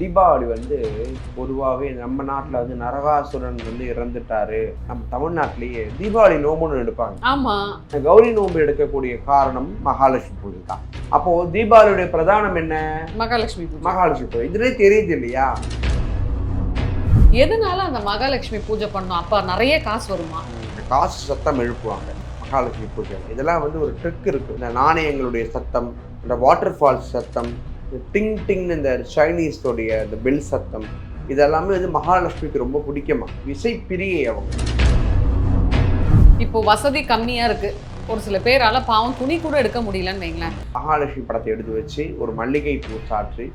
தீபாவளி வந்து பொதுவாகவே நம்ம நாட்டில் வந்து நரகாசுரன் வந்து இறந்துட்டாரு. நம்ம தமிழ்நாட்டிலேயே தீபாவளி நோம்புன்னு எடுப்பாங்க. ஆமா. இந்த கௌரி நோன்பு எடுக்கக்கூடிய காரணம் மகாலட்சுமி பூஜை தான். அப்போ தீபாவளியுடைய பிரதானம் என்ன? மகாலட்சுமி பூஜை. மகாலட்சுமி பூஜை. இதுலயே தெரியுது இல்லையா? எதனால அந்த மகாலட்சுமி பூஜை பண்ணோம்? அப்ப நிறைய காசு வருமா? காசு சத்தம் எழுப்புவாங்க மகாலட்சுமி பூஜை இதெல்லாம் வந்து ஒரு ட்ரிக் இருக்கு. இந்த நாணயங்களுடைய சத்தம் இந்த வாட்டர் ஃபால்ஸ் சத்தம் டிங் டிங்னு இந்த சைனீஸோடைய இந்த பெல் சத்தம் இதெல்லாமே வந்து மகாலட்சுமிக்கு ரொம்ப பிடிக்குமா? இசை பிரியை அவங்க. இப்போ வசதி கம்மியா இருக்கு. ஒரு சில பேரால பாவம் துணி கூட எடுக்க முடியலன்னு வைங்களேன். மகாலட்சுமி படத்தை எடுத்து வச்சு ஒரு மல்லிகை பூ சாற்றி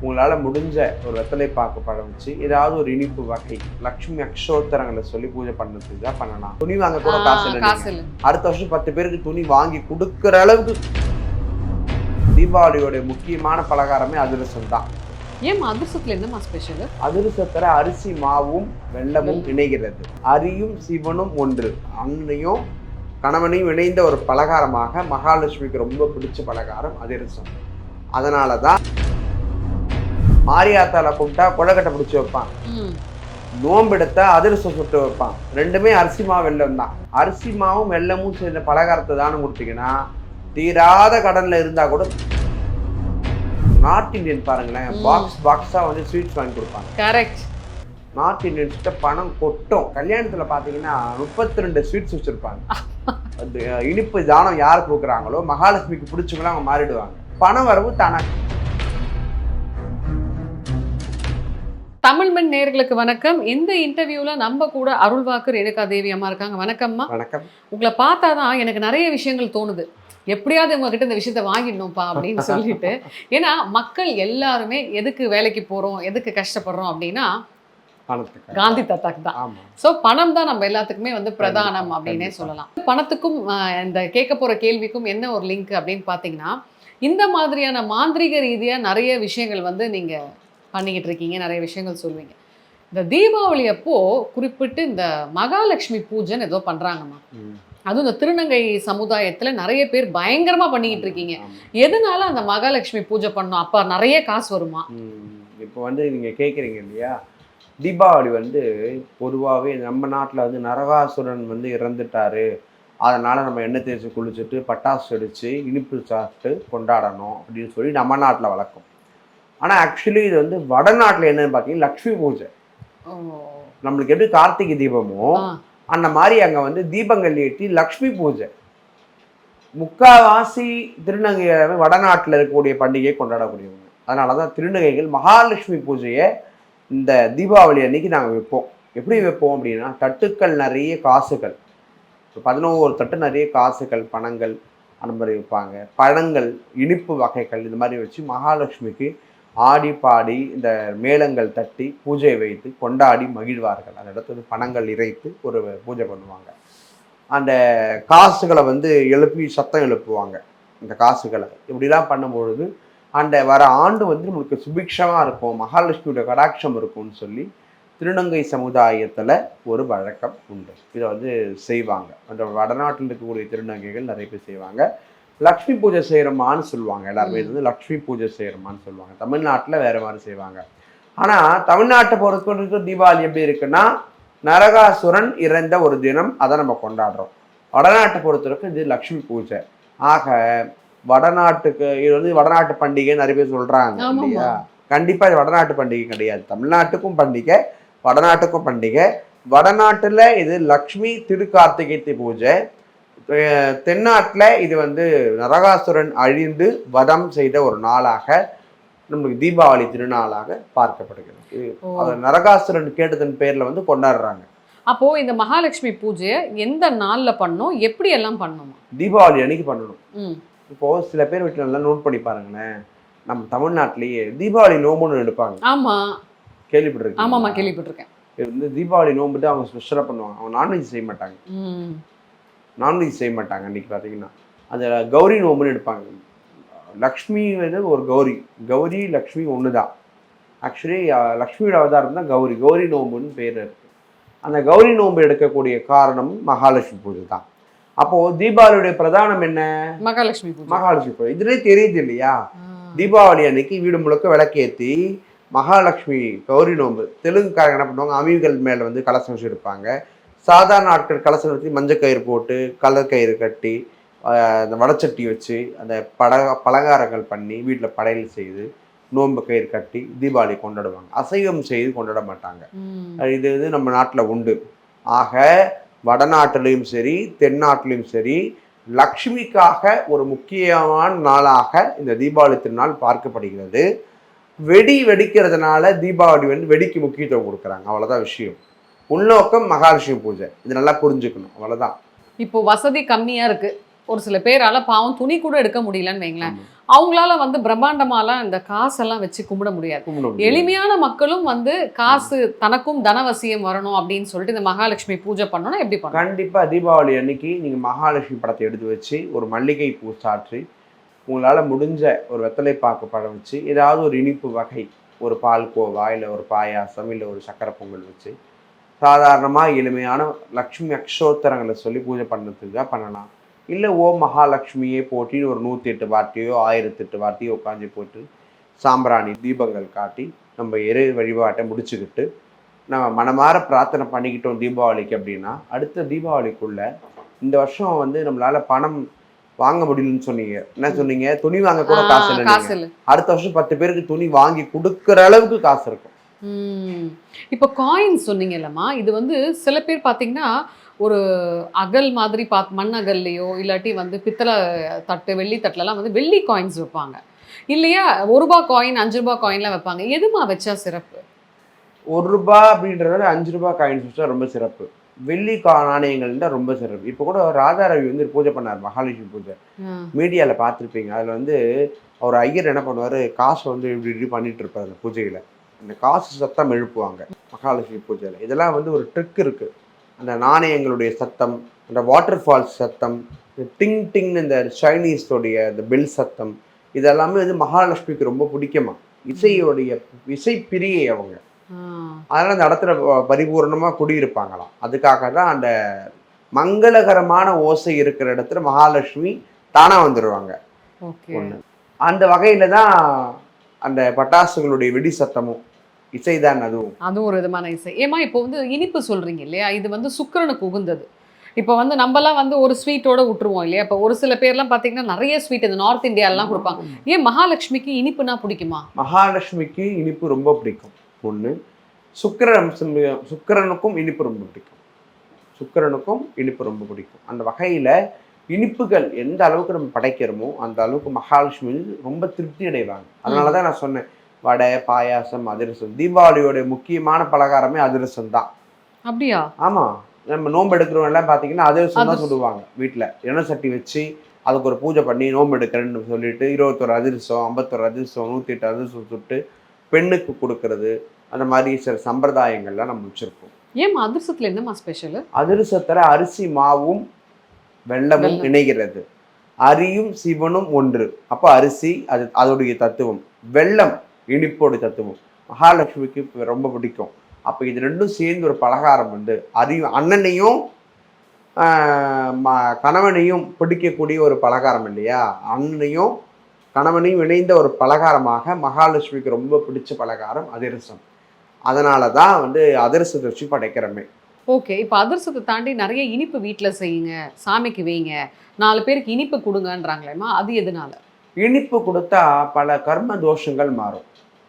உங்களால் முடிஞ்ச ஒரு வெத்தலை பாக்கு படம் வச்சு ஏதாவது ஒரு இனிப்பு வகை லக்ஷ்மி அக்ஷோத்தரங்களை சொல்லி பூஜை பண்ணதுக்கு தான் பண்ணலாம். துணி வாங்க. கூட காசு. இல்ல. அடுத்த வருஷம் பத்து பேருக்கு துணி வாங்கி கொடுக்குற அளவுக்கு தீபாவளியோட முக்கியமான பலகாரமே அதிரசம் தான். ஏன் அதிர்ஷ்டத்துல என்னமா ஸ்பெஷல் அதிரசத்துல அரிசி மாவும் வெல்லமும் இணைகிறது. அரியும் சிவனும் ஒன்று. அன்னையும் கணவனையும் இணைந்த ஒரு பலகாரமாக மகாலட்சுமிக்கு ரொம்ப பிடிச்ச பலகாரம் அதிரசம். அதனால தான் மாரியாத்தால கூப்பிட்டா குழக்கட்டை பிடிச்சி வைப்பான். நோம்பு எடுத்தா அதிரசம் சுட்டு வைப்பான். ரெண்டுமே அரிசி மாவு வெல்லம் தான். அரிசி மாவும் வெல்லமும் சேர்ந்த பலகாரத்தை தானே கொடுத்தீங்கன்னா தீராத கடன்ல இருந்தா கூட நார்த் இந்தியன் பாருங்களேன். பாக்ஸ் பாக்ஸா வந்து ஸ்வீட்ஸ் வாங்கி கொடுப்பாங்க. கரெக்ட் நார்த் இந்தியன்ஸ்கிட்ட பணம் கொட்டும். கல்யாணத்துல பாத்தீங்கன்னா முப்பத்தி ரெண்டு ஸ்வீட்ஸ் வச்சிருப்பாங்க அஹ், இனிப்பு தானம் யார் கொடுக்குறாங்களோ மகாலட்சுமிக்கு பிடிச்சவங்கள அவங்க மாறிடுவாங்க. பணம் வரவு தானா? தமிழ் மண் நேயர்களுக்கு வணக்கம். இந்த இன்டர்வியூல நம்ம கூட அருள்வாக்கு ரேணுகா தேவி அம்மா இருக்காங்க. வணக்கம்மா. வணக்கம். உங்களை பார்த்தாதான் எனக்கு நிறைய விஷயங்கள் தோணுது. எப்படியாவது உங்ககிட்ட இந்த விஷயத்த வாங்கிடணும்ப்பா அப்படின்னு சொல்லிட்டு. ஏன்னா மக்கள் எல்லாருமே எதுக்கு வேலைக்கு போறோம் எதுக்கு கஷ்டப்படுறோம் அப்படின்னா காந்தி தாத்தாக்கு தான். ஸோ பணம் தான் நம்ம எல்லாத்துக்குமே வந்து பிரதானம் அப்படின்னே. சொல்லலாம். பணத்துக்கும் இந்த கேட்க போற கேள்விக்கும் என்ன ஒரு லிங்க் அப்படின்னு பார்த்தீங்கன்னா இந்த மாதிரியான மாந்திரீக ரீதியா நிறைய விஷயங்கள் வந்து நீங்க பண்ணிக்கிட்டு இருக்கீங்க நிறைய விஷயங்கள் சொல்லுவீங்க. இந்த தீபாவளி அப்போ குறிப்பிட்டு இந்த மகாலட்சுமி பூஜைன்னு ஏதோ பண்றாங்கம்மா. அதுவும் இந்த திருநங்கை சமுதாயத்துல நிறைய பேர் பயங்கரமா பண்ணிக்கிட்டு இருக்கீங்க. எதனால அந்த மகாலட்சுமி பூஜை பண்ணோம் அப்ப நிறைய காசு வருமா. இப்போ வந்து நீங்க கேட்குறீங்க இல்லையா? தீபாவளி வந்து பொதுவாகவே நம்ம நாட்டில் வந்து நரகாசுரன் வந்து இறந்துட்டாரு. அதனால நம்ம எண்ணெய் தேய்ச்சி குளிச்சுட்டு பட்டாசு அடிச்சு இனிப்பு சாப்பிட்டு கொண்டாடணும் அப்படின்னு சொல்லி நம்ம நாட்டில் வழக்கம். ஆனால் ஆக்சுவலி இது வந்து வடநாட்டில் என்னன்னு பார்த்தீங்கன்னா லக்ஷ்மி பூஜை. நம்மளுக்கு எப்படி கார்த்திகை தீபமோ. அந்த மாதிரி அங்கே வந்து தீபங்கள் ஏற்றி லக்ஷ்மி பூஜை. முக்காவாசி திருநங்கையாவே வடநாட்டில் இருக்கக்கூடிய பண்டிகையை கொண்டாடக்கூடியவங்க. அதனால தான் திருநங்கைகள் மகாலட்சுமி பூஜையை இந்த தீபாவளி அன்னைக்கு நாங்கள் வைப்போம். எப்படி வைப்போம் அப்படின்னா தட்டுக்கள் நிறைய காசுகள். இப்போ பதினோரு தட்டு நிறைய காசுகள் பணங்கள் அந்த மாதிரி வைப்பாங்க. பழங்கள் இனிப்பு வகைகள் இந்த மாதிரி வச்சு மகாலட்சுமிக்கு ஆடி பாடி இந்த மேளங்கள் தட்டி பூஜை வைத்து கொண்டாடி மகிழ்வார்கள். அந்த இடத்துல பணங்கள் இறைத்து ஒரு பூஜை பண்ணுவாங்க. அந்த காசுகளை வந்து எழுப்பி சத்தம் எழுப்புவாங்க. இந்த காசுகளை. இப்படிலாம் பண்ணும்பொழுது அந்த வர ஆண்டு வந்து நம்மளுக்கு சுபிக்ஷமாக இருக்கும். மகாலட்சுமியோட கடாட்சம் இருக்கும்னு சொல்லி திருநங்கை சமுதாயத்தில் ஒரு வழக்கம் உண்டு. இதை வந்து செய்வாங்க. அந்த வடநாட்டில் இருக்கக்கூடிய திருநங்கைகள் நிறைய பேர் செய்வாங்க. லக்ஷ்மி பூஜை செய்கிறோமான்னு சொல்லுவாங்க. எல்லாருமே இது வந்து லக்ஷ்மி பூஜை செய்கிறோமான்னு சொல்லுவாங்க. தமிழ்நாட்டில் வேற மாதிரி செய்வாங்க. ஆனால் தமிழ்நாட்டை பொறுத்த வரைக்கும் தீபாவளி எப்படி இருக்குன்னா நரகாசுரன் இறந்த ஒரு தினம் அதை நம்ம கொண்டாடுறோம். வடநாட்டை பொறுத்த வரைக்கும் இது லக்ஷ்மி பூஜை. ஆக வடநாட்டுக்கு இது வந்து வடநாட்டு பண்டிகை நிறைய பேர் சொல்றாங்க ஆமாமா. இல்லையா? கண்டிப்பா இது வடநாட்டு பண்டிகை கிடையாது. தமிழ்நாட்டுக்கும் பண்டிகை வடநாட்டுக்கும் பண்டிகை. வடநாட்டுல இது லக்ஷ்மி திருக்கார்த்திகை பூஜை. தென்னாட்டுல இது வந்து நரகாசுரன் அழிந்து வதம் செய்த ஒரு நாளாக நம்மளுக்கு தீபாவளி திருநாளாக பார்க்கப்படுகிறது. அது நரகாசுரன் கேட்டதன் பேர்ல வந்து கொண்டாடுறாங்க. அப்போ இந்த மகாலட்சுமி பூஜையை எந்த நாள்ல பண்ணோம் எப்படி எல்லாம் பண்ணோமா தீபாவளி அன்னைக்கு பண்ணணும். இப்போ சில பேர் வீட்டுல நல்லா நோட் பண்ணி பாருங்களேன். நம்ம தமிழ்நாட்டிலேயே தீபாவளி நோம்புன்னு எடுப்பாங்க. ஆமா. கேள்விப்பட்டிருக்கீங்க ஆமாமா கேள்விப்பட்டிருக்கேன். இது வந்து தீபாவளி நோம்புட்டு அவங்க ஸ்பெஷலாக பண்ணுவாங்க. அவங்க நான்வெஜ் செய்ய மாட்டாங்க. நான்வெஜ் செய்ய மாட்டாங்க அன்னைக்கு பார்த்தீங்கன்னா அந்த கௌரி நோம்புன்னு எடுப்பாங்க. லக்ஷ்மி வந்து ஒரு கௌரி. கௌரி லக்ஷ்மி ஒன்று தான் ஆக்சுவலி லக்ஷ்மியோட அவதாரம் தான் கௌரி. கௌரி நோம்புன்னு பேர் இருக்கு. அந்த கௌரி நோம்பு எடுக்கக்கூடிய காரணம் மகாலட்சுமி பூஜை தான் அப்போ தீபாவளியுடைய பிரதானம் என்ன? மகாலட்சுமி மகாலட்சுமி பூஜை. இதுலேயே தெரியுது இல்லையா. தீபாவளி அன்னைக்கு வீடு முழுக்க விளக்கேற்றி மகாலட்சுமி கௌரி நோன்பு தெலுங்குக்காரங்க என்ன பண்ணுவாங்க? அமீகள் மேலே வந்து கலசம் வச்சு எடுப்பாங்க. சாதாரண ஆட்கள் கலசம் வச்சு மஞ்சள் கயிறு போட்டு கலர் கயிறு கட்டி அந்த வடச்சட்டி வச்சு அந்த பட பலகாரங்கள் பண்ணி வீட்டில் படையல் செய்து நோன்பு கயிறு கட்டி தீபாவளி கொண்டாடுவாங்க. அசைவம் செய்து கொண்டாட மாட்டாங்க. இது இது நம்ம நாட்டில் உண்டு. ஆக வடநாட்டிலையும் சரி தென்னாட்டிலையும் சரி லக்ஷ்மிக்காக ஒரு முக்கியமான நாளாக இந்த தீபாவளி திருநாள் பார்க்கப்படுகிறது. வெடி வெடிக்கிறதுனால தீபாவளி வந்து வெடிக்கு முக்கியத்துவம் கொடுக்குறாங்க. அவ்வளோதான் விஷயம். உள்நோக்கம் மகாலட்சுமி பூஜை. இது நல்லா புரிஞ்சுக்கணும். அவ்வளோதான் இப்போ வசதி கம்மியா இருக்கு. ஒரு சில பேரால பாவம் துணி கூட எடுக்க முடியலன்னு வைங்களேன். அவங்களால வந்து பிரம்மாண்டமாலாம் இந்த காசெல்லாம் வச்சு கும்பிட முடியாது. எளிமையான மக்களும் வந்து காசு தனக்கும் தனவசியம் வரணும் அப்படின்னு சொல்லிட்டு இந்த மகாலட்சுமி பூஜை பண்ணணும் எப்படி பண்ணணும்? கண்டிப்பா தீபாவளி அன்னைக்கு நீங்க மகாலட்சுமி படத்தை எடுத்து வச்சு ஒரு மல்லிகை பூ சாற்றி உங்களால முடிஞ்ச ஒரு வெத்தலை பாக்கு பழம் வச்சு ஏதாவது ஒரு இனிப்பு வகை ஒரு பால் கோவா இல்லை ஒரு பாயாசம் இல்லை ஒரு சக்கரை பொங்கல் வச்சு சாதாரணமாக எளிமையான லக்ஷ்மி அக்ஷோத்தரங்களை சொல்லி பூஜை பண்ணதுக்கு தான் பண்ணலாம். இல்லை ஓ மகாலட்சுமியே போட்டின்னு ஒரு நூற்றி எட்டு வார்த்தையோ ஆயிரத்தி எட்டு வார்த்தையோ உட்காந்து போட்டு சாம்பிராணி தீபங்கள் காட்டி நம்ம இறை வழிபாட்டை முடிச்சுக்கிட்டு நம்ம மனமார பிரார்த்தனை பண்ணிக்கிட்டோம் தீபாவளிக்கு அப்படின்னா அடுத்த தீபாவளிக்குள்ள இந்த வருஷம் வந்து நம்மளால பணம் வாங்க முடியலன்னு சொன்னீங்க. என்ன சொன்னீங்க? துணி வாங்க கூட காசு இல்லை. அடுத்த வருஷம் பத்து பேருக்கு துணி வாங்கி கொடுக்குற அளவுக்கு காசு இருக்கும். இப்போ காயின்ஸ் சொன்னீங்கல்லம்மா இது வந்து சில பேர் பார்த்தீங்கன்னா ஒரு அகல் மாதிரி பா மண் அகல்லையோ இல்லாட்டி வந்து பித்தளை தட்டு வெள்ளி தட்டுலலாம் வந்து வெள்ளி காயின்ஸ் வைப்பாங்க. இல்லையா? ஒரு ரூபாய் காயின் அஞ்சு ரூபாய் காயின்லாம் வைப்பாங்க. எதுமா வச்சா சிறப்பு? ஒரு ரூபாய் அப்படின்றத அஞ்சு ரூபாய் காயின்ஸ் வச்சா ரொம்ப சிறப்பு. வெள்ளி கா நாணயங்கள் தான் ரொம்ப சிறப்பு. இப்போ கூட ராதா ரவி வந்து பூஜை பண்ணார் மகாலட்சுமி பூஜை. மீடியாவில் பார்த்துருப்பீங்க. அதில் வந்து அவர் ஐயர் என்ன பண்ணுவார் காசு வந்து இப்படி இப்படி பண்ணிட்டு இருப்பார் அந்த பூஜையில். அந்த காசு சத்தம் எழுப்புவாங்க. மகாலட்சுமி பூஜையில். இதெல்லாம் வந்து ஒரு ட்ரிக் இருக்குது அந்த நாணயங்களுடைய சத்தம் அந்த வாட்டர் ஃபால்ஸ் சத்தம் இந்த டிங் டிங்னு இந்த சைனீஸோடைய இந்த பெல் சத்தம் இதெல்லாமே வந்து மகாலட்சுமிக்கு ரொம்ப பிடிக்குமா? இசையோடைய இசை பிரியை அவங்க. அதனால் அந்த இடத்துல ப- பரிபூரணமா குடியிருப்பாங்களாம். அதுக்காக தான் அந்த மங்களகரமான ஓசை இருக்கிற இடத்துல மகாலட்சுமி தானா வந்துடுவாங்க அந்த வகையில தான் அந்த பட்டாசுகளுடைய வெடி சத்தமும் இசைதான் அதுவும். அதுவும் ஒரு விதமான இசை. ஏமா இப்போ வந்து இனிப்பு சொல்றீங்க இல்லையா? இது வந்து சுக்கிரனுக்கு உகுந்தது. இப்போ வந்து நம்மலாம் வந்து ஒரு ஸ்வீட்டோட விட்டுருவோம் இல்லையா? இப்போ ஒரு சில பேர்லாம் பார்த்தீங்கன்னா நிறைய ஸ்வீட் இந்த நார்த் இந்தியாலாம் கொடுப்பாங்க. ஏன் மகாலட்சுமிக்கு இனிப்புனா பிடிக்குமா? மகாலட்சுமிக்கு இனிப்பு ரொம்ப பிடிக்கும். ஒண்ணு சுக்கிரன் சுக்கிரனுக்கும் இனிப்பு ரொம்ப பிடிக்கும். சுக்கிரனுக்கும் இனிப்பு ரொம்ப பிடிக்கும். அந்த வகையில இனிப்புகள் எந்த அளவுக்கு நம்ம படைக்கிறோமோ அந்த அளவுக்கு மகாலட்சுமி ரொம்ப திருப்தி அடைவாங்க அதனால தான் நான் சொன்னேன் வடை பாயாசம் அதிரசம். தீபாவளியோட முக்கியமான பலகாரமே அதிரசம் தான் அப்படியா? ஆமா. நம்ம நோன்பு எடுக்கிறவங்க எல்லாம் பார்த்தீங்கன்னா அதிரசம். தான். சொல்லுவாங்க வீட்டில் எண்ணெய் சட்டி வச்சு அதுக்கு ஒரு பூஜை பண்ணி நோன்பு எடுக்கிறேன்னு சொல்லிட்டு இருபத்தொரு அதிரசம் ஐம்பத்தொரு அதிரசம் நூற்றி எட்டு அதிரசம் சுட்டு பெண்ணுக்கு கொடுக்கறது அந்த மாதிரி சில சம்பிரதாயங்கள்லாம் நம்ம வச்சிருப்போம். ஏம்மா அதிர்சத்துல என்னம்மா ஸ்பெஷல் அதிரசத்துல அரிசி மாவும் வெல்லம். இணைகிறது. அரியும் சிவனும் ஒன்று. அப்போ அரிசி அது அதோடைய தத்துவம். வெல்லம் இனிப்போட தத்துவம். மகாலட்சுமிக்கு ரொம்ப பிடிக்கும். அப்போ இது ரெண்டும் சேர்ந்து ஒரு பலகாரம் வந்து அரியும் அண்ணனையும் கணவனையும் பிடிக்கக்கூடிய ஒரு பலகாரம் இல்லையா? அண்ணனையும் கணவனையும் இணைந்த ஒரு பலகாரமாக மகாலட்சுமிக்கு ரொம்ப பிடிச்ச பலகாரம் அதிரசம். அதனால தான் வந்து அதிரசத்தை வச்சு படைக்கிறோமே. ஓகே இப்போ அதிர்சத்தை தாண்டி நிறைய இனிப்பு வீட்டில் செய்யுங்க சாமிக்கு வைங்க நாலு பேருக்கு இனிப்பு கொடுங்கன்றாங்களேம்மா அது எதனால? இனிப்பு கொடுத்தா பல கர்ம தோஷங்கள் மாறும்.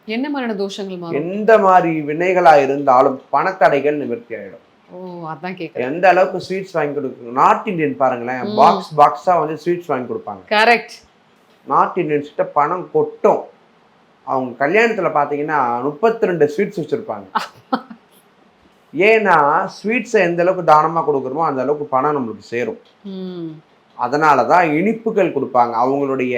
என்ன மாதிரியான தோஷங்கள் மாறும்? எந்த மாதிரி வினைகளா இருந்தாலும் பணத்தடைகள் நிவர்த்தி ஆயிடும். ஓ அதான் கேட்குறேன் எந்த அளவுக்கு ஸ்வீட்ஸ் வாங்கி கொடுக்கணும்? நார்த் இந்தியன் பாருங்களேன். பாக்ஸ் பாக்ஸா வந்து ஸ்வீட்ஸ் வாங்கி கொடுப்பாங்க. கரெக்ட் நார்த் இந்தியன்ஸ் கிட்ட பணம் கொட்டும். அவங்க கல்யாணத்துல பாத்தீங்கன்னா முப்பத்தி ரெண்டு ஸ்வீட்ஸ் வச்சிருப்பாங்க. ஏன்னா ஸ்வீட்ஸை எந்த அளவுக்கு தானமா கொடுக்குறோமோ அந்த அளவுக்கு பணம் நம்மளுக்கு சேரும். அதனால தான் இனிப்புகள் கொடுப்பாங்க. அவங்களுடைய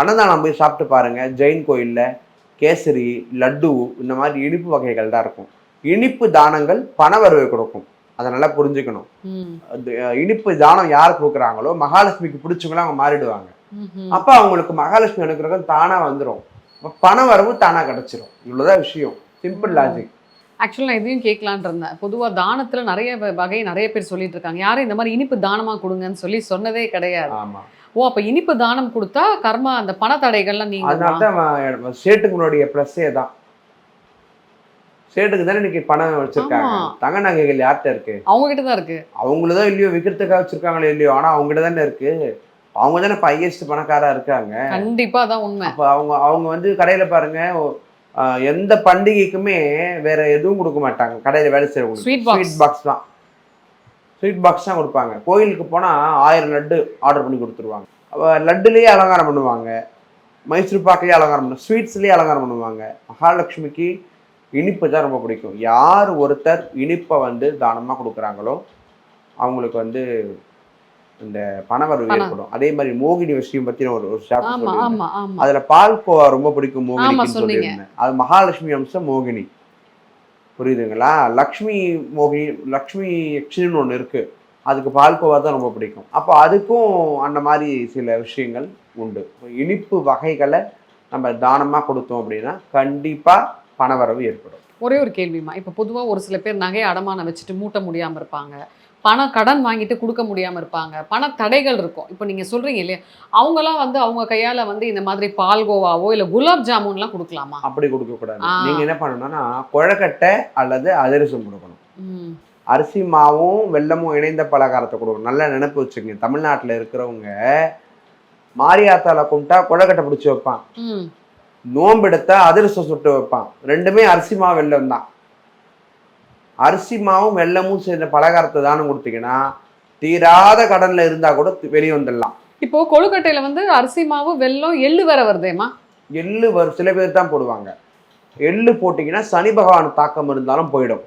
அன்னதானம் போய் சாப்பிட்டு பாருங்க. ஜெயின் கோயிலில் கேசரி லட்டு இந்த மாதிரி இனிப்பு வகைகள் தான் இருக்கும். இனிப்பு தானங்கள் பண வரவை கொடுக்கும். அதை நல்லா புரிஞ்சுக்கணும். இனிப்பு தானம் யார் கொடுக்குறாங்களோ மகாலட்சுமிக்கு பிடிச்சவங்களும் அவங்க மாறிடுவாங்க. அப்போ அவங்களுக்கு மகாலட்சுமி அனுக்கிரகம் தானா வந்துடும் பண வரவு தானா கிடைச்சிரும். இவ்வளவுதான் விஷயம். சிம்பிள் லாஜிக் ஆக்சுவலாக நான் இதையும் கேட்கலான் இருந்தேன். பொதுவாக தானத்தில் நிறைய வகை நிறைய பேர் சொல்லிட்டு இருக்காங்க யாரும் இந்த மாதிரி இனிப்பு தானமாக கொடுங்கன்னு சொல்லி சொன்னதே கிடையாது. ஓ அப்போ இனிப்பு தானம் கொடுத்தா கர்மா அந்த பணத்தடைகள்லாம் அதனால நீங்க தான் ஸ்டேட்டுக்கு முன்னாடிய ப்ளஸ்ஸே தான். சேட்டுக்கு தானே இன்னைக்கு பணம் வச்சிருக்காங்க. தங்க நகைகள் யார்கிட்ட இருக்கு? அவங்க கிட்ட தான் இருக்கு. அவங்களதான் இல்லையோ விற்கிறதுக்காக வச்சிருக்காங்களோ இல்லையோ ஆனா அவங்ககிட்ட தானே இருக்கு. அவங்க தானே இப்போ ஹையஸ்ட் பணக்காரா இருக்காங்க. கண்டிப்பா அதான் உண்மை. அப்போ அவங்க அவங்க வந்து கடையில பாருங்க எந்த பண்டிகைக்குமே வேற எதுவும் கொடுக்க மாட்டாங்க. கடையில வேலை box. ஸ்வீட் பாக்ஸ் தான். ஸ்வீட் பாக்ஸ் தான் கொடுப்பாங்க. கோயிலுக்கு போனா ஆயிரம் லட்டு ஆர்டர் பண்ணி கொடுத்துருவாங்க. அப்ப லட்டுலயே அலங்காரம் பண்ணுவாங்க. மைசூர் பாக்கிலேயே அலங்காரம் பண்ணுவாங்க ஸ்வீட்ஸ்லயே அலங்காரம் பண்ணுவாங்க. மகாலட்சுமிக்கு இனிப்பு தான் ரொம்ப பிடிக்கும். யார் ஒருத்தர் இனிப்பை வந்து தானமா கொடுக்குறாங்களோ அவங்களுக்கு வந்து இந்த பணவரவு. ஏற்படும். அதே மாதிரி மோகினி விஷயம் பத்தி ஒரு ஒரு ஆமா அதுல பால்கோவா ரொம்ப பிடிக்கும் சொன்னீங்க. சொல்லியிருந்தேன். அது மகாலட்சுமி அம்சம் மோகினி. புரியுதுங்களா? லக்ஷ்மி மோகினி லக்ஷ்மி யக்ஷின்னு ஒன்று இருக்கு. அதுக்கு பால்கோவா தான் ரொம்ப பிடிக்கும். அப்போ அதுக்கும் அந்த மாதிரி சில விஷயங்கள் உண்டு. இனிப்பு வகைகளை நம்ம தானமா கொடுத்தோம் அப்படின்னா கண்டிப்பா பணவரவு ஏற்படும். ஒரே ஒரு கேள்விமா இப்போ பொதுவா ஒரு சில பேர் நகையை அடமானம் வச்சுட்டு மூட்ட முடியாம இருப்பாங்க. பணம் கடன் வாங்கிட்டு கொடுக்க முடியாம இருப்பாங்க. பண தடைகள் இருக்கும். இப்போ நீங்க சொல்றீங்க இல்லையா? அவங்கலாம் வந்து அவங்க கையால வந்து இந்த மாதிரி பால்கோவாவோ இல்ல குலாப் ஜாமுன்லாம் கொடுக்கலாமா? அப்படி கொடுக்கக்கூடாது ஆ. நீங்க என்ன பண்ணணும்னா குழக்கட்டை அல்லது அதிரசம் கொடுக்கணும். அரிசி மாவும் வெல்லமும் இணைந்த பலகாரத்தை கொடுக்கணும். நல்லா நினைப்பு வச்சுக்கங்க. தமிழ்நாட்டில் இருக்கிறவங்க மாரியாத்தால கும்பிட்டா கொழக்கட்டை பிடிச்சி வைப்பான். எடுத்தா அதிரசம் சுட்டு வைப்பான். ரெண்டுமே அரிசி மாவு வெல்லம் தான். அரிசி மாவும் வெல்லமும் சேர்ந்த பலகாரத்தை தானம் கொடுத்தீங்கன்னா தீராத கடன்ல இருந்தா கூட வெளியே வந்துடலாம். இப்போ கொழுக்கட்டையில வந்து அரிசி மாவு வெல்லம் எள்ளு வேற வருதேம்மா? எள்ளு வரும் சில பேர் தான் போடுவாங்க. எள்ளு போட்டிங்கன்னா சனி பகவான் தாக்கம் இருந்தாலும் போயிடும்.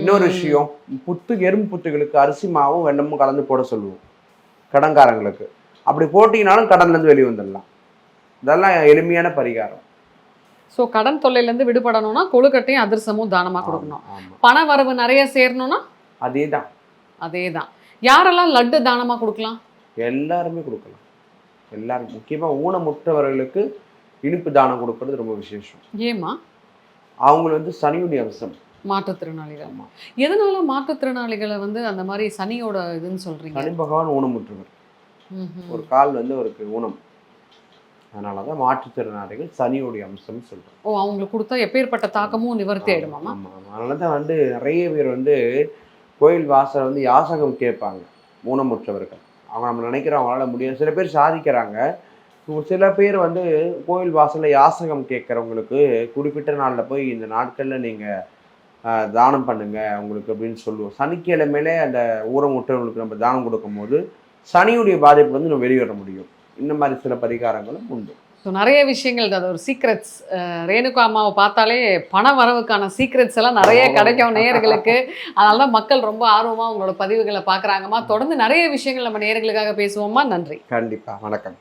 இன்னொரு விஷயம் புத்து எறும்பு புத்துகளுக்கு அரிசி மாவும் வெல்லமும் கலந்து போட சொல்லுவோம். கடன்காரங்களுக்கு. அப்படி போட்டிங்கனாலும் கடன்ல இருந்து வெளியே வந்துடலாம். இதெல்லாம் எளிமையான பரிகாரம். ஸோ கடன் தொல்லையில இருந்து விடுபடணும்னா கொழுக்கட்டையும் அதிரசமும் தானமா கொடுக்கணும். பண வரவு நிறைய சேரணும்னா அதேதான். அதே தான் யாரெல்லாம் லட்டு தானமா கொடுக்கலாம்? எல்லாருமே கொடுக்கலாம். எல்லாரும் முக்கியமா ஊனமுற்றவர்களுக்கு இனிப்பு தானம் கொடுக்கறது ரொம்ப விசேஷம். ஏமா அவங்க வந்து சனியுடைய அம்சம் மாற்றுத்திறனாளிகள். எதனால மாற்றுத்திறனாளிகளை வந்து அந்த மாதிரி சனியோட இதுன்னு சொல்றீங்க? சனி பகவான் ஊனமுற்றவர். ஒரு கால் வந்து அவருக்கு ஊனம். அதனாலதான் மாற்றுத்திறனாளிகள் சனியுடைய அம்சம் சொல்றோம். ஓ அவங்களுக்கு கொடுத்தா எப்பேற்பட்ட தாக்கமும் நிவர்த்தி ஆயிடுமாமா ஆமா, ஆமா. அதனால தான் வந்து நிறைய பேர் வந்து கோயில் வாசல் வந்து யாசகம் கேட்பாங்க ஊனமுற்றவர்கள். அவங்க நம்ம நினைக்கிறோம் அவங்களால முடியும் சில பேர் சாதிக்கிறாங்க. சில பேர் வந்து கோயில் வாசல்ல யாசகம் கேட்குறவங்களுக்கு குறிப்பிட்ட நாளில் போய் இந்த நாட்களில் நீங்கள் தானம் பண்ணுங்க உங்களுக்கு அப்படின்னு சொல்லுவோம். சனிக்கிழமையிலே அந்த ஊனமுற்றவர்களுக்கு நம்ம தானம் கொடுக்கும்போது சனியுடைய பாதிப்பு வந்து நம்ம வெளியேற முடியும். இந்த மாதிரி சில பரிகாரங்களும் உண்டு. ஸோ நிறைய விஷயங்கள் அது ஒரு சீக்ரெட்ஸ் ரேணுகா அம்மாவை பார்த்தாலே பண வரவுக்கான சீக்ரெட்ஸ் எல்லாம் நிறைய கிடைக்கும் நேயர்களுக்கு. அதனால தான் மக்கள் ரொம்ப ஆர்வமா உங்களோட பதிவுகளை பார்க்குறாங்கம்மா. தொடர்ந்து நிறைய விஷயங்கள் நம்ம நேயர்களுக்காக பேசுவோம்மா. நன்றி. கண்டிப்பாக வணக்கம்.